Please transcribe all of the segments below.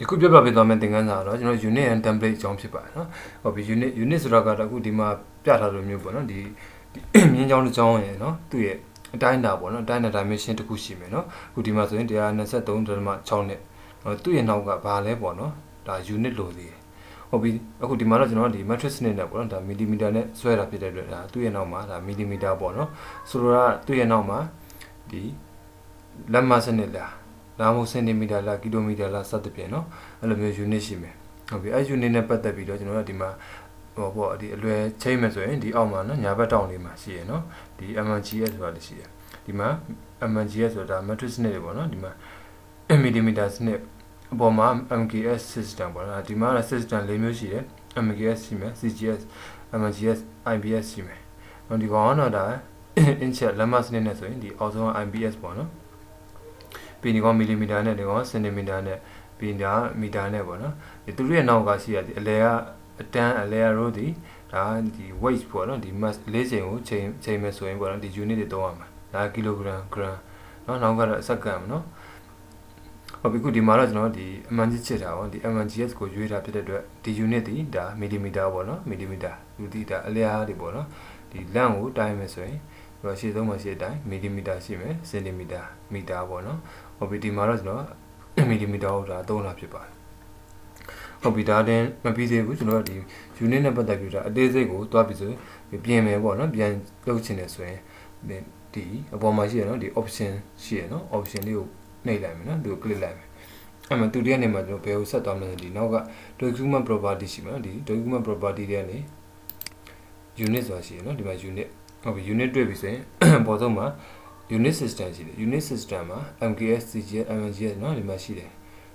ဒီခုပြပြပေးသွားမယ့်သင်ခန်းစာကတော့ကျွန်တော် unit and template အကြောင်းဖြစ်ပါတယ်နော်ဟုတ်ပြီ unit unit ဆိုတာကတော့အခုဒီမှာပြထားလိုမျိုးပေါ့နော်ဒီဒီမြင်းချောင်းတစ်ချောင်းရယ်နော်သူ့ရဲ့အတိုင်းအတာပေါ့နော်အတိုင်းအတာ dimension တစ်ခုရှိမယ်နော်အခုဒီမှာဆိုရင်123.6နဲ့နော်သူ့ရဲ့နောက်ကဘာလဲပေါ့နော်ဒါ unit လို့သေးတယ်ဟုတ်ပြီအခုဒီမှာတော့ကျွန်တော်ဒီ matrix နဲ့နဲ့ပေါ့နော်ဒါ millimeter နဲ့ဆွဲတာဖြစ်တဲ့အတွက်ဒါသူ့ရဲ့နောက်မှာဒါ millimeter ပေါ့နော်ဆိုတော့သူ့ရဲ့နောက်မှာဒီလက်မစနစ်လား ဒါမှမဟုတ်စင်တီမီတာလားကီလိုမီတာလားစသဖြင့်နော်အဲ့လိုမျိုး unit ရှိမယ်ဟုတ်ပြီအဲ့ unit နဲ့ပတ်သက်ပြီးတော့ကျွန်တော်တို့ဒီမှာဟိုပေါ့ဒီအလွယ်ချိန်မယ်ဆိုရင်ဒီအောက်မှာနော်ညာဘက်တောင်လေးမှာရှိရယ်နော်ဒီ MGS ဆိုတာလည်းရှိရယ်ဒီမှာ MGS ဆိုတာ matrix စနစ်တွေပေါ့နော်ဒီမှာ millimeter စနစ်အပေါ်မှာ MGS system ပေါ့နော်ဒီမှာ system ၄မျိုးရှိတယ် MGS ရှိမယ် CGS MGS IBS ရှိမယ်နော်ဒီကောင်ကတော့ဒါ inch လက်မစနစ်နဲ့ဆိုရင်ဒီအောက်ဆုံးက IBS ပေါ့နော် ပြီးဒီကောင်မီလီမီတာနဲ့ဒီကောင်စင်တီမီတာနဲ့ပြီးဒါမီတာနဲ့ပေါ့နော်။ဒီသူတို့ရဲ့နောက်ကရှိရဒီအလဲကအတန်းအလဲရိုးဒီဒါဒီ weight ပေါ့နော်ဒီ mass ၄ချိန်ကိုချိန်ချိန်မယ်ဆိုရင်ပေါ့နော်ဒီ unit တွေသုံးရမှာ။ဒါ kilogram gram နော်နောက်ကတော့ second နော်။ဟုတ်ပြီခုဒီမှာတော့ကျွန်တော်ဒီအမှန်ကြီးချစ်တာပေါ့ဒီ MGS ကိုရွေးတာဖြစ်တဲ့အတွက်ဒီ unit ဒီဒါ millimeter ပေါ့နော် millimeter လူဒီဒါအလျားတွေပေါ့နော်ဒီလန့်ကိုတိုင်းမယ်ဆိုရင်ဟိုရှေ့ဆုံးမှာရှေ့တိုင်း millimeter ရှိမယ် centimeter meter ပေါ့နော် ဟုတ်ပြီဒီမှာတော့ကျွန်တော် millimeter ဟုတ်တာသုံးတာဖြစ်ပါတယ်ဟုတ်ပြီဒါတင်မပြီးသေးဘူးကျွန်တော်ဒီ unit နဲ့ပတ်သက်ပြီးတော့အသေးစိတ်ကိုတွားပြီးဆိုပြင်မယ်ပေါ့နော်ပြန်လုပ်ချင်တယ်ဆိုရင်ဒီအပေါ်မှာရှိရနော်ဒီ option ရှိရနော် option လေးကိုနှိပ်လိုက်မယ်နော်သူ click လိုက်မယ်အဲ့မှာသူတည်းကနေမှာကျွန်တော်ဘယ်ကိုဆက်သွားမလဲဒီနောက်က document property ရှိမှာနော်ဒီ document property တွေကနေ unit ဆိုတာရှိရနော်ဒီမှာ unit ဟုတ်ပြီ unit တွေ့ပြီဆိုရင်ပေါ်ဆုံးမှာ unit system ရှိတယ် unit system မှာ MKS CGS MGS နော်ဒီမှာရှိတယ်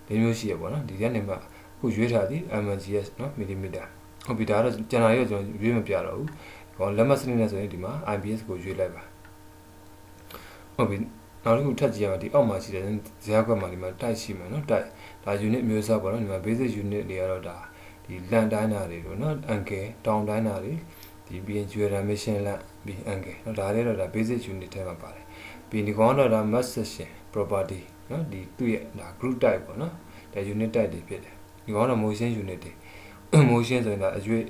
ဒီမျိုးရှိရပေါ့နော်ဒီကနေမှာခုရွေးထားသည် MGS နော် millimeter ဟုတ်ပြီဒါတော့ကျန်တာရောကျွန်တော်ရွေးမပြတော့ဘူးဟောလက်မစနစ်နဲ့ဆိုရင်ဒီမှာ IBS ကိုရွေးလိုက်ပါဟုတ်ပြီနောက်တစ်ခုထပ်ကြည့်ရမှာဒီအောက်မှာရှိတဲ့ဇာတ်ကွက်မှာဒီမှာတိုက်ရှိမှာနော်တိုက်ဒါ unit မျိုးစားပေါ့နော်ဒီမှာ basic unit တွေကတော့ဒါဒီလန်တိုင်းတာတွေပေါ့နော် angle တောင်တိုင်းတာတွေဒီပြီးရင် duration လန်ပြီး angle နော်ဒါတွေတော့ဒါ basic unit ထဲမှာပါတယ် ပြီးဒီကောင်တော့ဒါ mass section property နော်ဒီသူ့ရဲ့ဒါ group type ပေါ့နော်ဒါ unit type တွေဖြစ်တယ်ဒီကောင်တော့ motion unit တွေ motion ဆိုရင်ဒါအရွေ့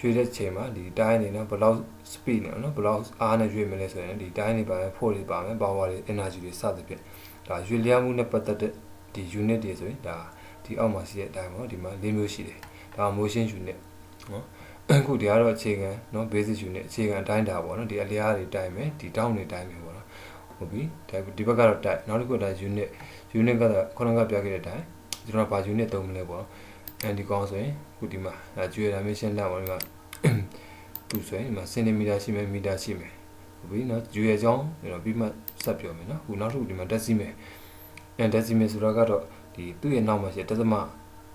ရွေ့တဲ့ချိန်မှာဒီတိုင်းနေနော်ဘယ်လောက် speed နဲ့နော်ဘယ်လောက်အားနဲ့ရွေ့မလဲဆိုရင်ဒီတိုင်းနေပါမယ် force တွေပါမယ် power တွေ energy တွေစသဖြင့်ဒါရွေ့လျားမှုနဲ့ပတ်သက်တဲ့ဒီ unit တွေဆိုရင်ဒါဒီအောက်မှာရှိတဲ့အတိုင်းပေါ့ဒီမှာ၄မျိုးရှိတယ်ဒါ motion unit နော်အခုဒီကတော့အခြေခံနော် basic unit အခြေခံအတိုင်းတာပေါ့နော်ဒီအလျားတွေတိုင်းမယ်ဒီတောင်းတွေတိုင်းမယ်ပေါ့နော် ဟုတ်ပြီဒါဒီဘက်ကတော့တိုက်နောက်တစ်ခုဒါ unit unit ကတော့ခုနကပြခဲ့တဲ့အတိုင်းကျွန်တော်ဘာ unit သုံးမလဲပေါ့နော်အဲဒီကောင်ဆိုရင်ခုဒီမှာဒါ duration လက်ပေါ့ဒီမှာသူဆိုရင်ဒီမှာ centimeter ရှိမယ်မီတာရှိမယ်ဟုတ်ပြီနော်ကျွေအကြောင်းကျွန်တော်ပြီးမှဆက်ပြောမယ်နော်ခုနောက်တစ်ခုဒီမှာ decimal အဲ decimal ဆိုတာကတော့ဒီသူ့ရဲ့နောက်မှာရှိတဲ့သမ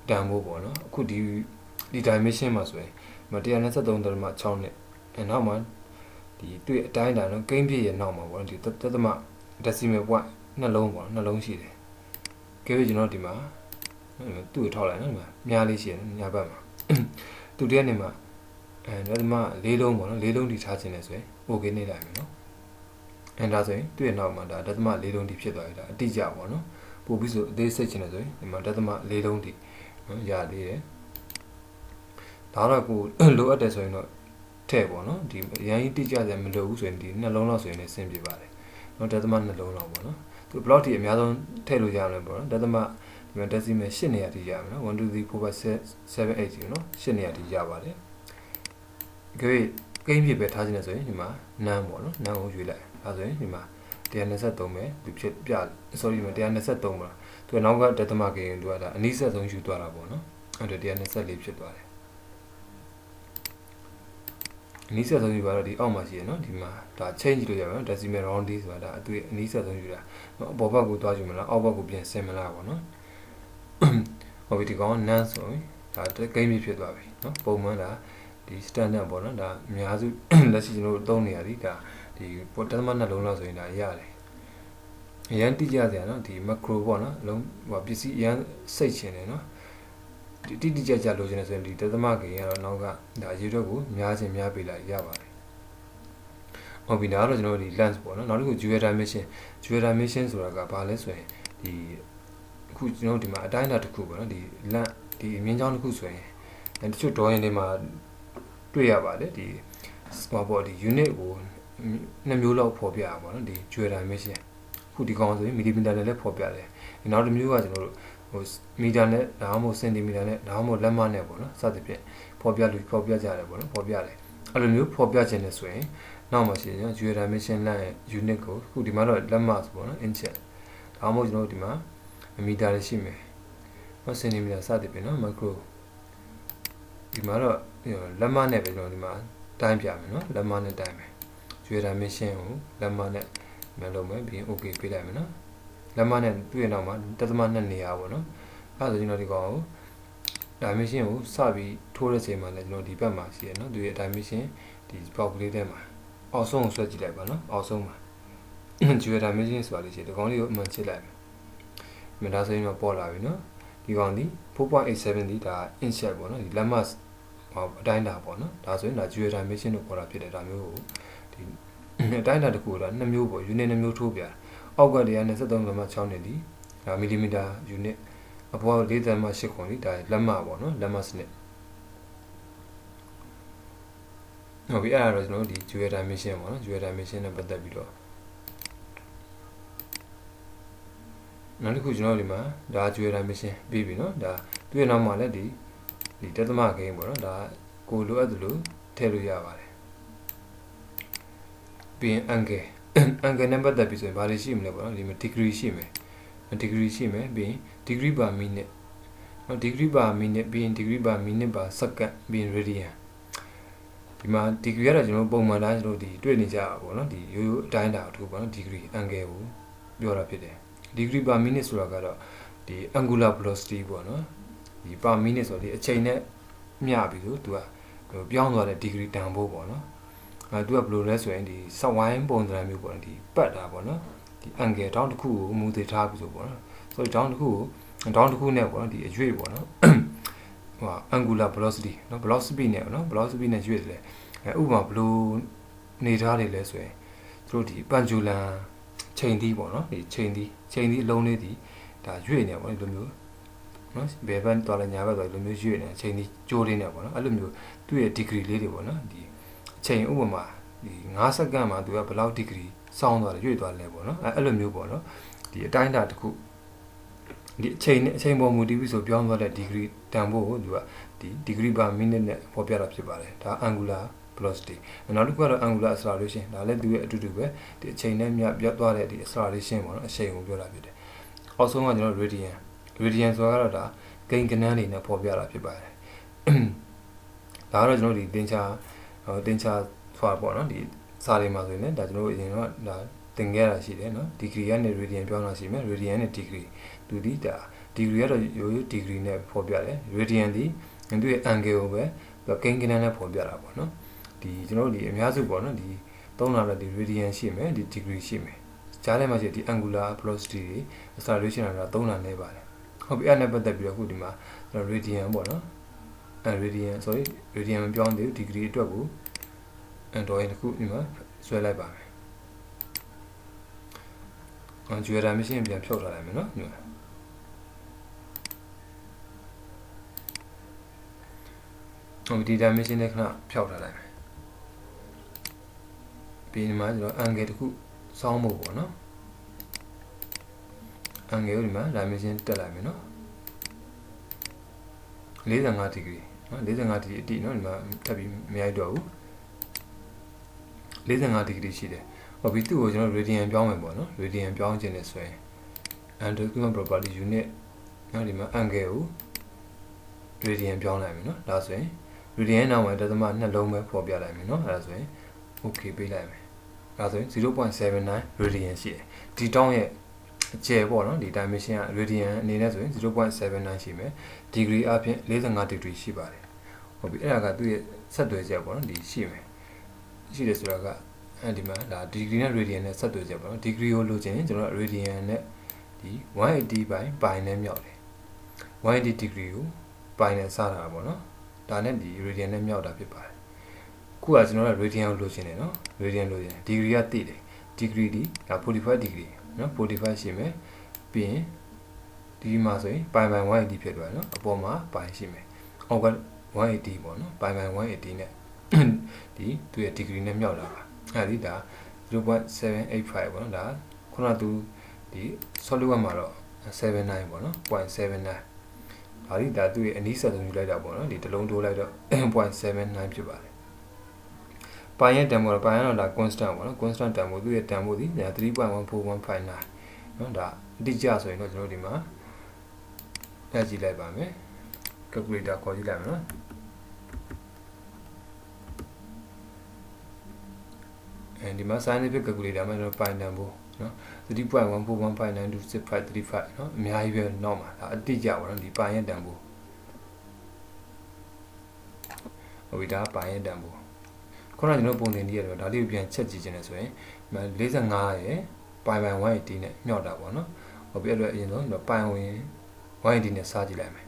တန်ဖိုးပေါ့နော်အခုဒီဒီ dimension မှာဆိုရင်မ123.6နဲ့အဲနောက်မှာ ဒီသူ့ရဲ့အတိုင်းအတာနော်ကိန်းပြည့်ရဲ့နောက်မှာပေါ့ဒီတသမ decimal point နှလုံးပေါ့နှလုံးရှိတယ်ကဲပြီးကျွန်တော်ဒီမှာသူ့ကိုထောက်လိုက်နော်ဒီမှာမြားလေးရှိတယ်ညာဘက်မှာသူတည်းကနေမှာအဲဒါမှလေးလုံးပေါ့နော်လေးလုံးထိထားခြင်းလဲဆိုရင် okay နေလိုက်မယ်နော်အဲဒါဆိုရင်သူ့ရဲ့နောက်မှာဒါဒသမလေးလုံးထိဖြစ်သွားပြီဒါအတိအကျပေါ့နော်ပို့ပြီးဆိုအသေးစိတ်ခြင်းလဲဆိုရင်ဒီမှာဒသမလေးလုံးထိနော်ရသေးတယ်ဒါတော့ကိုလိုအပ်တယ်ဆိုရင်တော့ ထည့်ပေါ့နော်ဒီအရင်တိကျတယ်မလိုဘူးဆိုရင်ဒီနှလုံးလောက်ဆိုရင်လည်းဆင်ပြေပါတယ်နော်ဒသမနှလုံးလောက်ပေါ့နော်သူ block ထိအများဆုံးထည့်လို့ရမယ်ပေါ့နော်ဒသမဒီမှာ decimal 8နေရာထိရမယ်နော်1 2 3 4 5 6 7 8နော်8နေရာထိရပါတယ်ကြွေကိန်းပြပဲထားခြင်းလဲဆိုရင်ဒီမှာနန်းပေါ့နော်နန်းကိုရွေးလိုက်ဒါဆိုရင်ဒီမှာ123ပဲသူဖြစ်ပြ sorry မ123ပါသူကနောက်ကဒသမကိန်းသူကဒါအနည်းဆက်ဆုံးယူသွားတာပေါ့နော်အဲ့ဒါ124ဖြစ်သွားတယ် အနည်းဆက်ဆုံးယူပါတော့ဒီအောက်မှာရှိရနော်ဒီမှာဒါ change လို့ရပါတော့ decimal round d ဆိုတာဒါအတွေ့အနည်းဆက်ဆုံးယူတာနော်အပေါ်ဘက်ကိုသွားယူမလားအောက်ဘက်ကိုပြန်ဆင်မလားပေါ့နော်ဟိုဒီကောင် none ဆိုရင်ဒါကိန်းပြဖြစ်သွားပြီနော်ပုံမှန်ဒါဒီ standard ပေါ့နော်ဒါအများစုလက်ရှိကျွန်တော်တို့သုံးနေရသည်ဒါဒီပေါ်တသမနှလုံးလောက်ဆိုရင်ဒါရတယ်အရန်တိကျစရာနော်ဒီ macro ပေါ့နော်အလုံးဟိုပစ္စည်းအရန်စိတ်ချင်တယ်နော်ဒီ တိတိကျကျလိုချင်တယ်ဆိုရင်ဒီတသမကေကတော့နောက်ကဒါရေတော့ကိုများချင်းများပေးလိုက်ရပါတယ်ဟုတ်ပြီဒါကတော့ကျွန်တော်တို့ဒီ lens ပေါ့နော်နောက်တစ်ခု dual dimension dual dimension ဆိုတာကဘာလဲဆိုရင်ဒီအခုကျွန်တော်တို့ဒီမှာအတိုင်းအတာတစ်ခုပေါ့နော်ဒီလန့်ဒီမြင်းချောင်းတစ်ခုဆိုရင်အဲတချို့ drawing တွေမှာတွေ့ရပါတယ်ဒီဟောပေါ့ဒီ unit ကိုနှစ်မျိုးလောက်ဖော်ပြရပါတော့ဒီ jewel dimension အခုဒီကောင်ဆိုရင် millimeter နဲ့လည်းဖော်ပြတယ်ဒီနောက်တစ်မျိုးကကျွန်တော်တို့ ဟိုမီတာနဲ့ဒါမှမဟုတ်စင်တီမီတာနဲ့ဒါမှမဟုတ်လက်မနဲ့ပေါ့နော်စသဖြင့်ဖော်ပြလို့ဖော်ပြကြတယ်ပေါ့နော်ဖော်ပြတယ်အဲ့လိုမျိုးဖော်ပြခြင်းနဲ့ဆိုရင်နောက်မှရှိရင် jewel dimension လန့်ရဲ့ unit ကိုအခုဒီမှာတော့လက်မဆိုပေါ့နော် inch ဒါမှမဟုတ်ကျွန်တော်တို့ဒီမှာမီတာလည်းရှိမယ်။ဟောစင်တီမီတာစသည်ဖြင့်နော် micro ဒီမှာတော့လက်မနဲ့ပဲကျွန်တော်ဒီမှာတိုင်းပြမယ်နော်လက်မနဲ့တိုင်းမယ်။ကျွေး dimension ကိုလက်မနဲ့မလုပ်မယ်ပြီးရင် okay ပေးလိုက်မယ်နော်။ လက်မနဲ့တွေ့ရနောက်မှာတသမ2နေရာပေါ့နော်။အဲဒါဆိုကျွန်တော်ဒီကောင်ကို dimension ကိုစပြီးထိုးတဲ့ချိန်မှာလည်းကျွန်တော်ဒီဘက်မှာရှိရနော်သူရဲ့ dimension ဒီ box လေးထဲမှာအောက်ဆုံးကိုဆွဲကြည့်လိုက်ပါနော်အောက်ဆုံးမှာကျွေး dimension ဆိုတာလေးရှိတယ်ဒီကောင်လေးကိုအမှန်ချစ်လိုက်မယ်မဒါဆိုရင်တော့ပေါ်လာပြီနော်ဒီကောင်ဒီ4.87ဒီဒါ inch ပေါ့နော်ဒီလက်မဟောအတိုင်းတာပေါ့နော်ဒါဆိုရင်ဒါ dual dimension လို့ခေါ်တာဖြစ်တယ်ဒါမျိုးကိုဒီအတိုင်းတာတစ်ခုကနှစ်မျိုးပေါ့ unit နှစ်မျိုးထိုးပြ အောက်ကတည်းက23.6နဲ့ဒီဒါ millimeter unit အပေါ်က4.8ခွန်ဒီဒါလက်မပေါ့နော်လက်မစနစ်ဟုတ်ပြီအဲ့ဒါတော့ကျွန်တော်တို့ဒီ dual dimension ပေါ့နော် dual dimension နဲ့ပတ်သက်ပြီးတော့နောက်တစ်ခုကျွန်တော်ဒီမှာဒါကျွေးတိုင်းမရှင်းပြီးပြီနော်ဒါသူ့ရဲ့နောက်မှာလည်းဒီဒီတသမဂိမ်းပေါ့နော်ဒါကိုလိုအပ်သလိုထည့်လို့ရပါတယ်ပြီးရင် angle angle နဲ့ပတ်သက်ပြီးဆိုရင်ဘာတွေရှိမလဲပေါ့နော်ဒီမှာ degree ရှိမယ် degree ရှိမယ်ပြီးရင် degree per minute နော် degree per minute ပြီးရင် degree per minute per second ပြီးရင် radian ဒီမှာ degree ကတော့ကျွန်တော်ပုံမှန်တိုင်းကျွန်တော်ဒီတွေ့နေကြပါပေါ့နော်ဒီရိုးရိုးအတိုင်းတာအထူးပေါ့နော် degree angle ကိုပြောတာဖြစ်တယ် degree per minute ဆိုတာကတော့ဒီ angular velocity ပေါ့နော်ဒီ per minute ဆိုတော့ဒီအချိန်နဲ့မျှပြီးတော့သူကဟိုပြောင်းသွားတဲ့ degree တန်ဖို့ပေါ့နော် အဲသူကဘယ်လိုလဲဆိုရင်ဒီ set wine ပုံစံမျိုးပေါ့နော်ဒီပတ်တာပေါ့နော်ဒီ angle တောင်းတစ်ခုကိုမူတည်ထားပြီးဆိုပေါ့နော်ဆိုတော့တောင်းတစ်ခုကိုတောင်းတစ်ခုနဲ့ပေါ့နော်ဒီအရွေ့ပေါ့နော်ဟို angular velocity နော် velocity နဲ့ပေါ့နော် velocity နဲ့ရွေ့တယ်အဲဥပမာဘယ်လိုနေထားနေလဲဆိုရင်သူတို့ဒီ pendulum ချိန်သီးပေါ့နော်ဒီချိန်သီးချိန်သီးအလုံးလေးဒီဒါရွေ့နေပါဘောဒီလိုမျိုးနော်ဘယ်ဘက်သွားလဲညာဘက်သွားဒီလိုမျိုးရွေ့နေချိန်သီးကြိုးလေးနေပေါ့နော်အဲ့လိုမျိုးသူ့ရဲ့ degree လေးတွေပေါ့နော်ဒီအ ချိန်ဥပမာဒီ9စက္ကန့်မှာသူကဘယ်လောက် degree စောင်းသွားတယ်ရွေ့သွားလဲပေါ့နော်အဲ့အဲ့လိုမျိုးပေါ့နော်ဒီအတိုင်းအတာတစ်ခုဒီအချိန်နဲ့အချိန်ပေါ်မူတည်ပြီးဆိုပြောင်းသွားတဲ့ degree တန်ဖို့ကိုသူကဒီ degree per minute နဲ့ဖော်ပြတာဖြစ်ပါတယ်ဒါ angular velocity နောက်တစ်ခုကတော့ angular acceleration ဒါလည်းသူရဲ့အတူတူပဲဒီအချိန်နဲ့မြတ်ပြတ်သွားတဲ့ဒီ acceleration ပေါ့နော်အချိန်ကိုပြောတာဖြစ်တယ်။အောက်ဆုံးကကျွန်တော် radian radian ဆိုတာကတော့ဒါဂိမ်းကနန်းတွေနဲ့ပေါ်ပြတာဖြစ်ပါတယ်။ဒါကတော့ကျွန်တော်ဒီတင်ချာ တင်ချာဆိုတာပေါ့နော်ဒီစာတွေမှာဆိုရင်လည်းဒါကျွန်တော်အရင်ကဒါသင်ခဲ့တာရှိတယ်နော် degree ကနေ radian ပြောင်းတာရှိမယ် radian နဲ့ degree သူဒီဒါ degree ကတော့ရိုးရိုး degree နဲ့ပေါ်ပြတယ် radian ဒီသူရဲ့ angle ကိုပဲဂိမ်းကနန်းနဲ့ပေါ်ပြတာပေါ့နော်ဒီကျွန်တော်တို့ဒီအများစုပေါ့နော်ဒီသုံးလာတဲ့ဒီ radian ရှိမယ်ဒီ degree ရှိမယ်ကြားထဲမှာရှိဒီ angular velocity တွေ acceleration တွေကသုံးလာနေပါတယ်ဟုတ်ပြီအဲ့နဲ့ပတ်သက်ပြီးတော့အခုဒီမှာကျွန်တော် radian ပေါ့နော်အဲ radian sorry radian မပြောင်းသေးဘူး degree အတွက်ကို android တစ်ခုဒီမှာဆွဲလိုက်ပါမယ်အန်ဂျူရာမရှင်းပြန်ဖြုတ်ထားလိုက်မယ်နော်ဒီမှာဟုတ်ဒီ dimension နဲ့ခဏဖြောက်ထားလိုက်မယ်ပြီးဒီမှာကျွန်တော် angle တစ်ခုစောင်းဖို့ပေါ့နော် angle ကိုဒီမှာ dimension တက်လိုက်မယ်နော်45 degree နော်45 degree အတိနော်ဒီမှာတက်ပြီးမရိုက်တော့ဘူး45 degree ရှိတယ်ဟောပြီးသူ့ကိုကျွန်တော် radian ပြောင်းမယ်ပေါ့နော် radian ပြောင်းခြင်းနဲ့ဆိုရင် document property unit နော်ဒီမှာ angle ကို radian ပြောင်းလိုက်မယ်နော်ဒါဆိုရင် radian နောက်မှာဒသမနှလုံးပဲဖော်ပြလိုက်မယ်နော်အဲဒါဆိုရင် okay ပေးလိုက်မယ်ဒါဆိုရင်0.79 radian ရှိတယ်ဒီတောင်းရဲ့ အကျယ်ပေါ့နော်ဒီ dimension က radian အနေနဲ့ဆိုရင်0.79ရှိမယ် degree အပြင်45 degree ရှိပါတယ်ဟုတ်ပြီအဲ့ဒါကသူ့ရဲ့ဆက်သွယ်ချက်ပေါ့နော်ဒီရှိမယ်ရှိတယ်ဆိုတာကအဲဒီမှာဒါ degree နဲ့ radian နဲ့ဆက်သွယ်ချက်ပေါ့နော် degree ကိုလိုချင်ရင်ကျွန်တော် radian နဲ့ဒီ180 by pi နဲ့မြောက်တယ်180 degree ကို pi နဲ့စတာပေါ့နော်ဒါနဲ့ဒီ radian နဲ့မြောက်တာဖြစ်ပါတယ်ခုကကျွန်တော်က radian ကိုလိုချင်တယ်နော် radian လိုချင်တယ် degree ကတိတယ် degree ဒီဒါ45 degree နော်45ရှိမယ်ပြီးရင်ဒီမှာဆိုရင်ပိုင်ပိုင်180ဖြစ်သွားတယ်နော်အပေါ်မှာပိုင်ရှိမယ်အောက်က180ပေါ့နော်ပိုင်ပိုင်180နဲ့ဒီသူရဲ့ degree နဲ့မြောက်လာပါအဲဒီဒါ0.785ပေါ့နော်ဒါခုနကသူဒီ solid 1မှာတော့79ပေါ့နော်0.79ဒါဒီဒါသူ့ရဲ့အနီးဆက်ဆုံးယူလိုက်တာပေါ့နော်ဒီတစ်လုံးတိုးလိုက်တော့0.79ဖြစ်ပါတယ် ပိုင်းရဲ့တန်ဖိုးတော့ပိုင်းကတော့ဒါ constant ပေါ့နော် constant တန်ဖိုးသူ့ရဲ့တန်ဖိုးဒီ3.14159နော်ဒါအတိအကျဆိုရင်တော့ကျွန်တော်ဒီမှာတက်ကြည့်လိုက်ပါမယ် calculator ခေါ်ကြည့်လိုက်မယ်နော်အဲဒီမှာ scientific calculator မှာကျွန်တော်ပိုင်းတန်ဖိုးနော်3.141592535နော်အများကြီးပဲနောက်မှာဒါအတိအကျပါနော်ဒီပိုင်းရဲ့တန်ဖိုးဟိုဒါပိုင်းရဲ့တန်ဖိုး ခုနကကျွန်တော်ပုံသင်ကြည့်ရတယ်ဒါလေးကိုပြန်ချက်ကြည့်ခြင်းနဲ့ဆိုရင်45ရဲ့ပိုင်ပိုင်180နဲ့မြောက်တာပေါ့နော်ဟိုပြည့်လို့အရင်ဆုံးကျွန်တော်ပိုင်ဝင်180နဲ့စားကြည့်လိုက်မယ်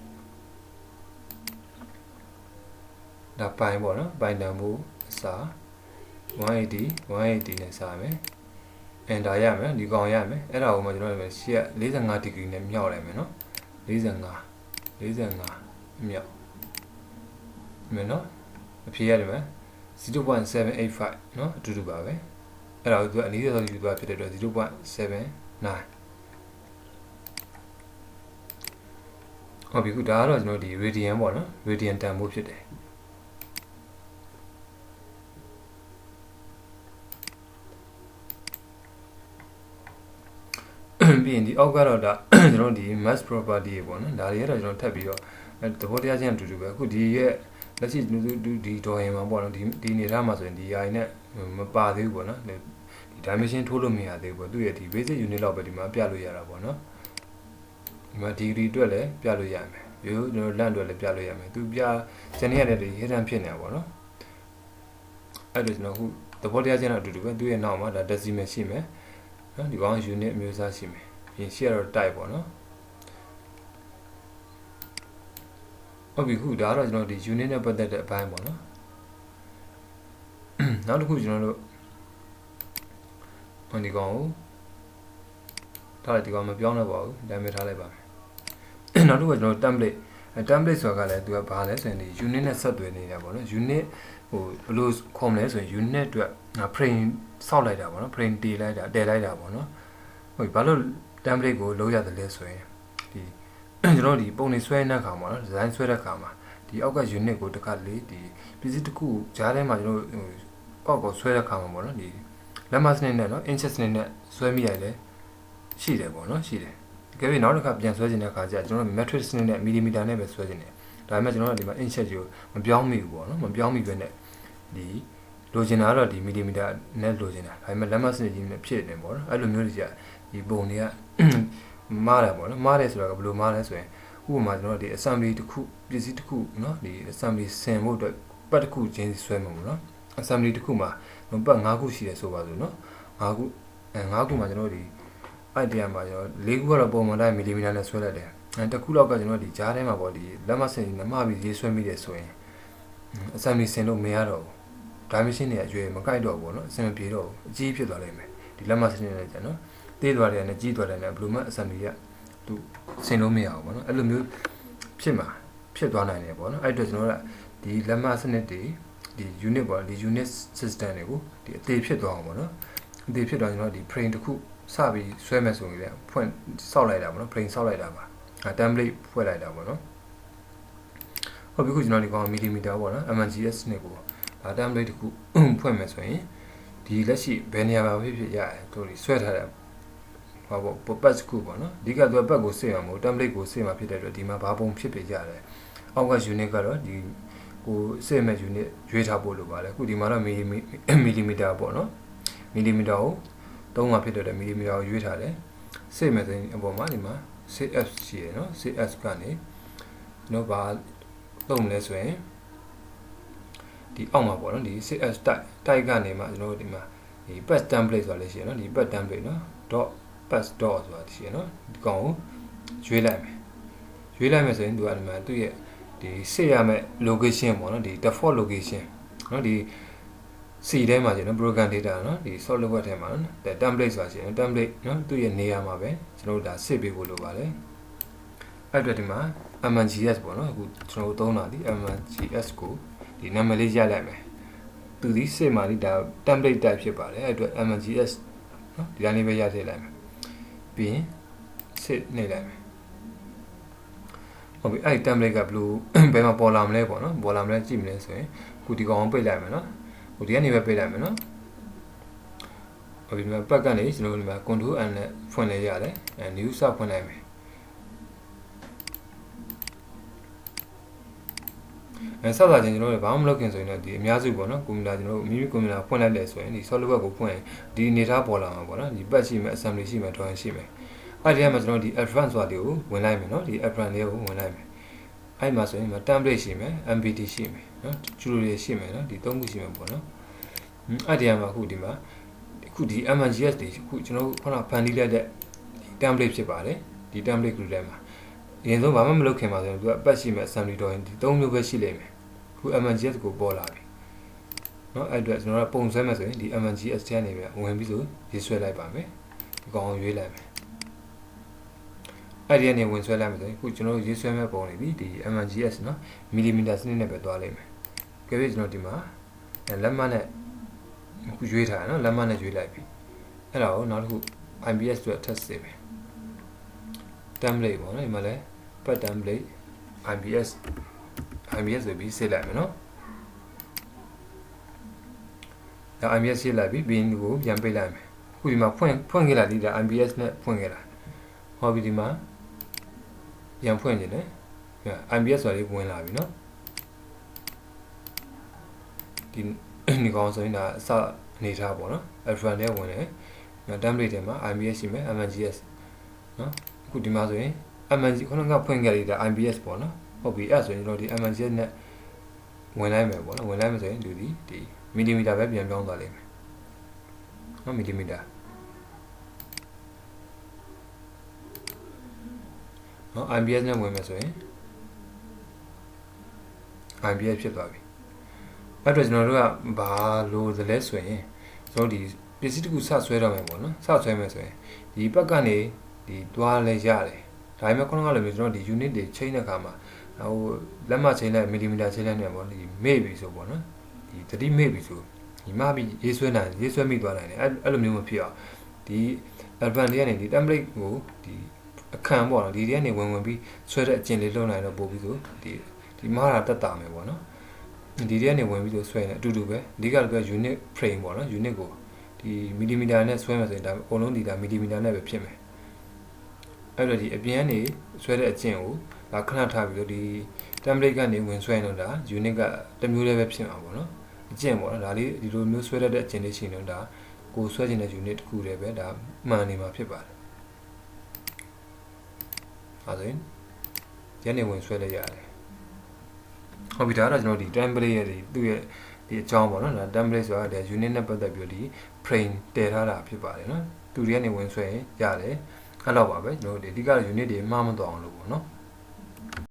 ဒါပိုင်ပေါ့နော်ပိုင်တန်ဖိုးအစား180 180နဲ့စားမယ် enter ရမယ်ဒီကောင်ရမယ်အဲ့ဒါကိုမှကျွန်တော်တို့ရှေ့က45 degree နဲ့မြောက်လိုက်မယ်နော်45 45မြောက်မယ်နော်အဖြေရတယ်မယ် 0.785เนาะအတူတူပါပဲအဲ့ဒါကိုသူကအနည်းဆုံးယူသွားဖြစ်တဲ့အတွက်0.79ဟုတ်ပြီခုဒါကတော့ကျွန်တော်ဒီ radian ပေါ့နော် radian တန်ဖိုးဖြစ်တယ်ပြီးရင်ဒီအောက်ကတော့ဒါကျွန်တော်ဒီ mass property ပေါ့နော်ဒါတွေကတော့ကျွန်တော်ထပ်ပြီးတော့သဘောတရားချင်းအတူတူပဲအခုဒီရဲ့ လက်ရှိဒီဒေါ်ရင်မှာပေါ့နော်ဒီဒီနေသားမှာဆိုရင်ဒီ AI နဲ့မပါသေးဘူးပေါ့နော်ဒီ dimension ထိုးလို့မရသေးဘူးပေါ့သူ့ရဲ့ဒီ basic unit လောက်ပဲဒီမှာပြလို့ရတာပေါ့နော်ဒီမှာ degree အတွက်လည်းပြလို့ရမယ်ရိုးကျွန်တော်လန့်အတွက်လည်းပြလို့ရမယ်သူပြဇန်ရတဲ့ဒီ hidden ဖြစ်နေတာပေါ့နော်အဲ့ဒါကျွန်တော်ခုသဘောတရားချင်းတော့အတူတူပဲသူ့ရဲ့နောက်မှာဒါ decimal ရှိမယ်နော်ဒီကောင် unit အမျိုးအစားရှိမယ်ပြင် share တော့ type ပေါ့နော် ဟုတ်ပြီခုဒါကတော့ကျွန်တော်ဒီ unit နဲ့ပတ်သက်တဲ့အပိုင်းပေါ့နော်နောက်တစ်ခုကျွန်တော်တို့ဟိုဒီကောင်ကိုထားလိုက်ဒီကောင်မပြောင်းတော့ပါဘူးဒါပေမဲ့ထားလိုက်ပါမယ်နောက်တစ်ခုကကျွန်တော် template template ဆိုတာကလည်းသူကဘာလဲဆိုရင်ဒီ unit နဲ့ဆက်သွယ်နေတာပေါ့နော် unit ဟိုဘယ်လိုခေါ်မလဲဆိုရင် unit အတွက် frame စောက်လိုက်တာပေါ့နော် frame တည်လိုက်တာတည်လိုက်တာပေါ့နော်ဟုတ်ပြီဘာလို့ template ကိုလုံးရတယ်လဲဆိုရင်ဒီ ကျွန်တော်ဒီပုံနေဆွဲတဲ့ခါမှာနော် design ဆွဲတဲ့ခါမှာဒီအောက်က unit ကိုတစ်ခါလေးဒီပစ္စည်းတစ်ခုကြားထဲမှာကျွန်တော်အောက်ကိုဆွဲတဲ့ခါမှာပေါ့နော်ဒီလက်မစနစ်နဲ့နော် inches စနစ်နဲ့ဆွဲမိရတယ်ရှိတယ်ပေါ့နော်ရှိတယ်ကြည့်ပြီးနောက်တစ်ခါပြန်ဆွဲခြင်းတဲ့အခါကျကျွန်တော် metric စနစ်နဲ့ millimeter နဲ့ပဲဆွဲခြင်းတယ်ဒါပေမဲ့ကျွန်တော်တို့ဒီမှာ inches ကိုမပြောင်းမိဘူးပေါ့နော်မပြောင်းမိပဲနဲ့ဒီလိုချင်တာကတော့ဒီ millimeter နဲ့လိုချင်တာဒါပေမဲ့လက်မစနစ်ကြီးနဲ့ဖြစ်နေပေါ့နော်အဲ့လိုမျိုးကြီးကဒီပုံတွေက မားတယ်ပေါ့နော်မားတယ်ဆိုတာကဘယ်လိုမားလဲဆိုရင်ဥပမာကျွန်တော်ဒီ assembly တစ်ခုပစ္စည်းတစ်ခုเนาะဒီ assembly ဆင်ဖို့အတွက်ပတ်တစ်ခုချင်းဆွဲမှာပေါ့နော် assembly တစ်ခုမှာပတ်၅ခုရှိတယ်ဆိုပါစို့เนาะ၅ခုအဲ၅ခုမှာကျွန်တော်ဒီ idea မှာကျွန်တော်၄ခုကတော့ပုံမှန်တိုင်း millimeter နဲ့ဆွဲလိုက်တယ်အဲတစ်ခုလောက်ကကျွန်တော်ဒီကြားထဲမှာပေါ့ဒီလက်မဆင်နမပြီးရေးဆွဲမိတယ်ဆိုရင် assembly ဆင်လို့မရတော့ဘူး dimension တွေအရွယ်မကိုက်တော့ဘူးပေါ့နော်အဆင်မပြေတော့ဘူးအကြီးဖြစ်သွားလိမ့်မယ်ဒီလက်မဆင်နေတယ်ကျန်နော် သေးသွားတယ်နဲ့ကြီးသွားတယ်နဲ့ဘယ်လိုမှ assembly ကသူဆင်လို့မရဘူးပေါ့နော်အဲ့လိုမျိုးဖြစ်မှာဖြစ်သွားနိုင်တယ်ပေါ့နော်အဲ့အတွက်ကျွန်တော်ကဒီလက်မစနစ်တွေဒီ unit ပေါ့ဒီ unit system တွေကိုဒီအသေးဖြစ်သွားအောင်ပေါ့နော်အသေးဖြစ်သွားကျွန်တော်ဒီ frame တစ်ခုစပြီးဆွဲမယ်ဆိုရင်လည်းဖွင့်ဆောက်လိုက်တာပေါ့နော် frame ဆောက်လိုက်တာပါအဲ template ဖွဲ့လိုက်တာပေါ့နော်ဟုတ်ပြီခုကျွန်တော်ဒီကောင် millimeter ပေါ့နော် MGS စနစ်ကိုဒါ template တစ်ခုဖွင့်မယ်ဆိုရင်ဒီလက်ရှိဘယ်နေရာမှာဖြစ်ဖြစ်ရတယ်တို့ဒီဆွဲထားတဲ့ ဟောပေါ့ပတ်စခုပေါ့နော်အဓိကသူကပတ်ကိုစေ့အောင်မို့ template ကိုစေ့မှာဖြစ်တဲ့အတွက်ဒီမှာဘာပုံဖြစ်ဖြစ်ကြတယ်အောက်က unit ကတော့ဒီကိုစေ့မဲ့ unit ရွေးထားဖို့လိုပါတယ်အခုဒီမှာတော့ millimeter ပေါ့နော် millimeter ကိုသုံးမှာဖြစ်တဲ့ millimeter ကိုရွေးထားတယ်စေ့မဲ့ဆိုရင်အပေါ်မှာဒီမှာ CS ရှိရယ်နော် CS ကနေကျွန်တော်ဘာသုံးမလဲဆိုရင်ဒီအောက်မှာပေါ့နော်ဒီ CS type type ကနေမှကျွန်တော်တို့ဒီမှာဒီ patch template ဆိုတာလေးရှိရနော်ဒီ patch template နော် dot patch dot ဆိုတာရှိရနော်ဒီကောင်ကိုရွေးလိုက်မယ်ရွေးလိုက်မယ်ဆိုရင်သူကဒီမှာသူ့ရဲ့ဒီစစ်ရမယ့် location ပေါ့နော်ဒီ default location နော်ဒီ C ထဲမှာကျွန်တော် program data နော်ဒီ SolidWorks ထဲမှာနော် template ဆိုတာရှိတယ် template နော်သူ့ရဲ့နေရာမှာပဲကျွန်တော်တို့ဒါစစ်ပေးဖို့လိုပါတယ်အဲ့အတွက်ဒီမှာ MNGS ပေါ့နော်အခုကျွန်တော်တို့သုံးတာဒီ MNGS ကိုဒီနာမည်လေးရလိုက်မယ်သူဒီစစ်မှာဒီဒါ template type ဖြစ်ပါတယ်အဲ့အတွက် MNGS နော်ဒီတိုင်းလေးပဲရထည့်လိုက်မယ် ပြီးရင်စစ်နေလိုက်မယ်ဟုတ်ပြီအဲ့ဒီ template ကဘယ်လိုဘယ်မှာပေါ်လာမလဲပေါ့နော်ပေါ်လာမလဲကြည့်မလဲဆိုရင်ခုဒီကောင်အောင်ပိတ်လိုက်မယ်နော်ဟိုဒီကနေပဲပိတ်လိုက်မယ်နော်ဟုတ်ပြီဒီမှာပတ်ကနေကျွန်တော်တို့ဒီမှာ control n နဲ့ဖွင့်လဲရတယ်အဲ new စဖွင့်လိုက်မယ် အဲဆက်လာချင်းကျွန်တော်တို့ဘာမှမလုပ်ခင်ဆိုရင်တော့ဒီအများစုပေါ့နော်ကွန်ပျူတာကျွန်တော်တို့မိမိကွန်ပျူတာဖွင့်လိုက်တယ်ဆိုရင်ဒီ SolidWorks ကိုဖွင့်ရင်ဒီအနေထားပေါ်လာမှာပေါ့နော်ဒီပတ်ရှိမယ် assembly ရှိမယ် drawing ရှိမယ်အဲ့ဒီမှာကျွန်တော်ဒီ advanced ဆိုတာတွေကိုဝင်လိုက်မယ်နော်ဒီ advanced လေးကိုဝင်လိုက်မယ်အဲ့မှာဆိုရင် template ရှိမယ် MPT ရှိမယ်နော်ကျူတွေရှိမယ်နော်ဒီသုံးခုရှိမယ်ပေါ့နော်အဲ့ဒီမှာအခုဒီမှာအခုဒီ MNGS တွေအခုကျွန်တော်ခုနဖန်တီးလိုက်တဲ့ template ဖြစ်ပါတယ်ဒီ template group ထဲမှာ အရင်ဆုံးဘာမှမလုပ်ခင်ပါဆိုရင်သူကအပတ်ရှိမယ် assembly drawing ဒီသုံးမျိုးပဲရှိလိမ့်မယ်ခု MNGS ကိုပေါ်လာပြီเนาะအဲ့အတွက်ကျွန်တော်ကပုံဆွဲမယ်ဆိုရင်ဒီ MNGS ထဲကနေပဲဝင်ပြီးဆိုရေးဆွဲလိုက်ပါမယ်ဒီကောင်ကိုရွေးလိုက်မယ်အဲ့ဒီကနေဝင်ဆွဲလိုက်မယ်ဆိုရင်ခုကျွန်တော်ရေးဆွဲမဲ့ပုံနေပြီဒီ MNGS เนาะမီလီမီတာစနစ်နဲ့ပဲသွားလိမ့်မယ်ကြည့်ကျွန်တော်ဒီမှာလက်မနဲ့ခုရွေးထားရเนาะလက်မနဲ့ရွေးလိုက်ပြီအဲ့ဒါကိုနောက်တစ်ခု IPS အတွက်ထပ်စစ်မယ် template ပေါ့နော်ဒီမှာလဲ pad template IPS IBS ဆိုပြီးစစ်လိုက်မယ်နော်ဒါ IBS စစ်လိုက်ပြီးဘင်းကိုပြန်ပိတ်လိုက်မယ်အခုဒီမှာဖွင့်ဖွင့်ခဲ့လာဒီဒါ IBS နဲ့ဖွင့်ခဲ့လာဟောပြီးဒီမှာပြန်ဖွင့်နေတယ် IBS ဆိုလေးဝင်လာပြီနော်ဒီဒီကောင်ဆိုရင်ဒါအစအနေထားပေါ့နော် F1 နဲ့ဝင်တယ်နော် template ထဲမှာ IBS ရှိမယ် MNGS နော်အခုဒီမှာဆိုရင် MNG ခုနကဖွင့်ခဲ့တဲ့ IBS ပေါ့နော်ဟုတ်ပြီအဲ့ဆိုရင်ကျွန်တော်ဒီ MNCS နဲ့ဝင်လိုက်မယ်ပေါ့နော်ဝင်လိုက်မယ်ဆိုရင်ဒီဒီဒီမီလီမီတာပဲပြန်ပြောင်းသွားလိမ့်မယ်နော်မီလီမီတာနော် IBS နဲ့ဝင်မယ်ဆိုရင် IBS ဖြစ်သွားပြီအဲ့တော့ကျွန်တော်တို့ကဘာလို့သလဲဆိုရင်ကျွန်တော်ဒီပစ္စည်းတစ်ခုစဆွဲတော့မယ်ပေါ့နော်စဆွဲမယ်ဆိုရင်ဒီဘက်ကနေဒီတွားလဲရတယ် ဒါပေမဲ့ခုနကလိုမျိုးကျွန်တော်ဒီ unit တွေချိန်တဲ့အခါမှာဟိုလက်မချိန်လိုက်မီလီမီတာချိန်လိုက်နေပေါ့ဒီမေ့ပြီဆိုပေါ့နော်ဒီသတိမေ့ပြီဆိုဒီမှပြီးရေးဆွဲနိုင်ရေးဆွဲမိသွားနိုင်တယ်အဲ့အဲ့လိုမျိုးမဖြစ်အောင်ဒီ advanced တွေကနေဒီ template ကိုဒီအခန့်ပေါ့နော်ဒီတွေကနေဝင်ဝင်ပြီးဆွဲတဲ့အကျင့်လေးလုပ်နိုင်တော့ပို့ပြီးဆိုဒီဒီမှားတာတက်တာမယ်ပေါ့နော်ဒီတွေကနေဝင်ပြီးဆိုဆွဲနေအတူတူပဲအဓိကလည်း unit frame ပေါ့နော် unit ကိုဒီမီလီမီတာနဲ့ဆွဲမယ်ဆိုရင်ဒါအကုန်လုံးဒီဒါမီလီမီတာနဲ့ပဲဖြစ်မယ် အဲ့တော့ဒီအပြင်ကနေဆွဲတဲ့အကျင့်ကိုဒါခဏထားပြီးတော့ဒီ template ကနေဝင်ဆွဲနေတာ unit ကတစ်မျိုးလေးပဲဖြစ်မှာပေါ့နော်အကျင့်ပေါ့နော်ဒါလေးဒီလိုမျိုးဆွဲတတ်တဲ့အကျင့်လေးရှိနေတော့ဒါကိုဆွဲခြင်းတဲ့ unit တစ်ခုတည်းပဲဒါမှန်နေမှာဖြစ်ပါတယ်အဲဒါရင်ညနေဝင်ဆွဲလိုက်ရတယ်ဟုတ်ပြီဒါကတော့ကျွန်တော်ဒီ template ရဲ့ဒီသူ့ရဲ့ဒီအကြောင်းပေါ့နော်ဒါ template ဆိုတာဒီ unit နဲ့ပတ်သက်ပြီးတော့ဒီ frame တည်ထားတာဖြစ်ပါတယ်နော်သူတွေကနေဝင်ဆွဲရင်ရတယ် အဲ့တော့ပါပဲကျွန်တော်တို့ဒီအဓိက unit တွေမှားမသွားအောင်လို့ပေါ့နော်